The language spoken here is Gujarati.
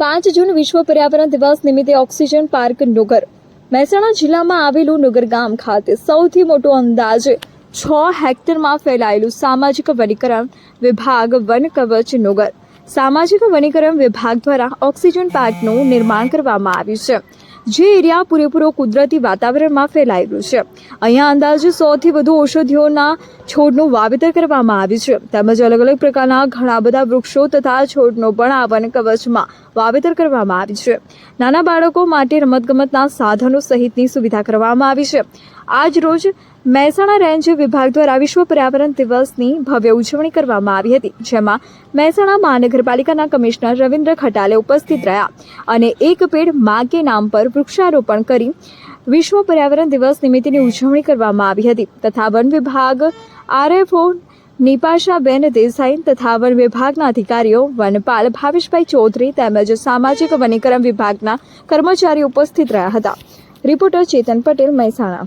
પાંચ જૂન વિશ્વ પર્યાવરણ દિવસ નિમિત્તે ઓક્સિજન પાર્ક નગર. મહેસાણા જિલ્લામાં આવેલું નગર ગામ ખાતે સૌથી મોટો અંદાજે છ હેક્ટરમાં ફેલાયેલું સામાજિક વનીકરણ વિભાગ વન કવચ નગર. સામાજિક વનીકરણ વિભાગ દ્વારા ઓક્સિજન પાર્કનું નિર્માણ કરવામાં આવ્યું છે. જે એરિયા પૂરેપૂરો કુદરતી વાતાવરણમાં ફેલાયેલું છે. અહીંયા અંદાજે સોથી વધુ ઔષધિઓના છોડનું વાવેતર કરવામાં આવ્યું છે. તેમજ અલગ અલગ પ્રકારના ઘણા બધા વૃક્ષો તથા છોડનો પણ આ વન કવચમાં વાવેતર કરવામાં આવ્યું છે. નાના બાળકો માટે રમતગમતના સાધનો સહિતની સુવિધા કરવામાં આવી છે. આજ રોજ મહેસાણા રેન્જ વિભાગ દ્વારા વિશ્વ પર્યાવરણ દિવસની ભવ્ય ઉજવણી કરવામાં આવી હતી, જેમાં મહેસાણા મહાનગરપાલિકાના કમિશનર રવિન્દ્ર ખટાલે ઉપસ્થિત રહ્યા અને એક પેડ મા કે નામ પર વૃક્ષારોપણ કરી વિશ્વ પર્યાવરણ દિવસ નિમિત્તેની ઉજવણી કરવામાં આવી હતી તથા વન વિભાગ, આરએફઓ, નિપાશાબેન દેસાઈ તથા વન વિભાગના અધિકારીઓ, વનપાલ ભાવેશભાઈ ચૌધરી તેમજ સામાજિક વનીકરણ વિભાગના કર્મચારીઓ ઉપસ્થિત રહ્યા હતા. રિપોર્ટર ચેતન પટેલ, મહેસાણા.